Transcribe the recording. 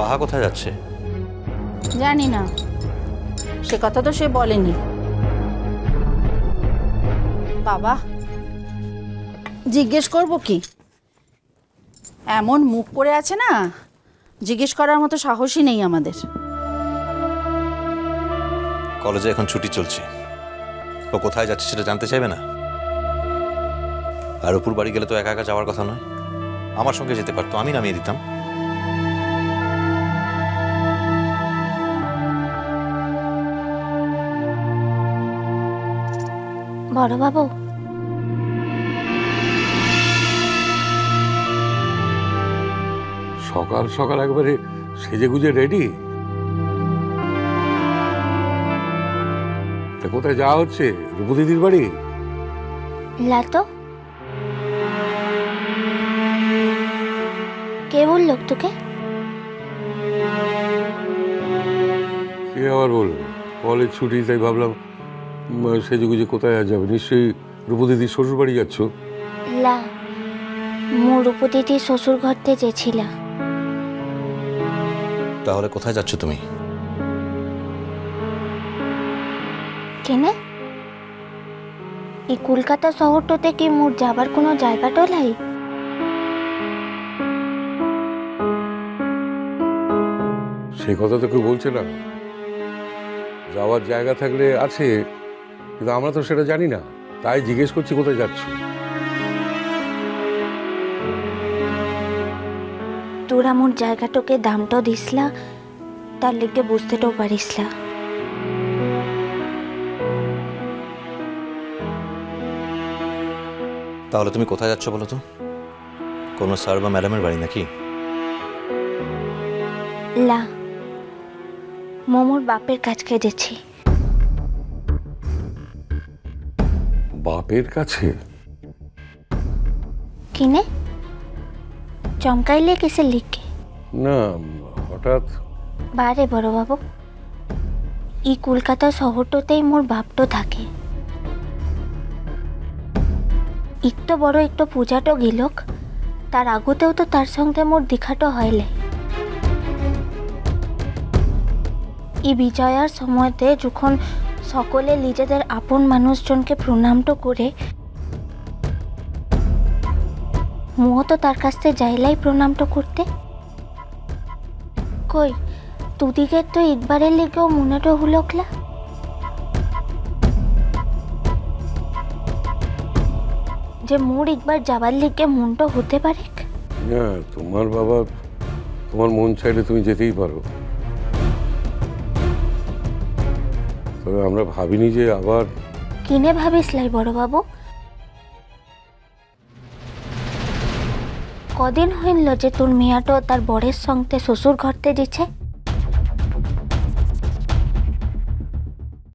বাহা কোথায় যাচ্ছে? জানি না। সে কথা তো সে বলেনি। বাবা জিজ্ঞেস করব কি? এমন মুখ করে আছে না জিজ্ঞেস করার মতো সাহসই নেই আমাদের। কলেজে এখন ছুটি চলছে। ও কোথায় যাচ্ছে সেটা জানতে চাইবে না? আর উপর বাড়ি গেলে তো একা একা যাওয়ার কথা নয়। আমার সঙ্গে যেতে পারতো আমি নামিয়ে দিতাম। বড়বাবু। সকাল সকাল একবারে সেজে গুজে রেডি তা কোথায় যাওয়া হচ্ছে? রূপু দিদির বাড়ি? লাতো? কে বলল তোকে? কে আবার বলব কলেজ ছুটি তাই ভাবলাম উম, সেজে গুজে কোথায় আর যাবে? নিশ্চয়ই রূপু দিদির শ্বশুর বাড়ি যাচ্ছ লা মোর উপদিদি শ্বশুর ঘরতে যেছিলা তাহলে কোথায় যাচ্ছ তুমি? কেনে? এই কলকাতা শহরটাতে কি মোর যাবার কোনো জায়গাটা লাই সে কথা তো কেউ বলছে না। যাওয়ার জায়গা থাকলে আছে কিন্তু আমরা তো সেটা জানি না। তাই জিজ্ঞেস করছি কোথায় যাচ্ছ? তোরা মোর জায়গাটাকে দামটাও দিসলা তার লেগে বুঝতেটাও পারিসলা তাহলে তুমি কোথায় যাচ্ছ বলো তো? কোনো স্যার বা ম্যাডামের বাড়ি নাকি? লা মোমোর বাপের কাছকে যেছি বাপের কাছে? কিনে? চমকাইলে কিসে লিখে। না হঠাৎ? বারে বড়বাবু ই কলকাতা শহরটাতেই মোর বাপটো থাকে। একটু বড় একটু পূজাটো গেলক তার আগতেও তো তার সঙ্গে মোর দেখাটো হয়লে। এই বিজয়ার সময়তে যখন সকলে নিজেদের আপন মানুষজনকে প্রণামটো করে মুহ তো তার কাছ থেকে যাইলাই প্রণামটো করতে। কই তুদিকে তো একবারের লেগেও মনেটো হুলকলা যে মোর একবার যাবার লিগে মনটা হতে পারে। না, তোমার বাবা, তোমার মন চাইলে তুমি যেতেই পারো। তবে আমরা ভাবিনি যে আবার কিনে ভাবিস লাই বড় বাবু কদিন হইল যে তোর মেয়াটো তার বরের সঙ্গে শ্বশুর ঘরতে দিছে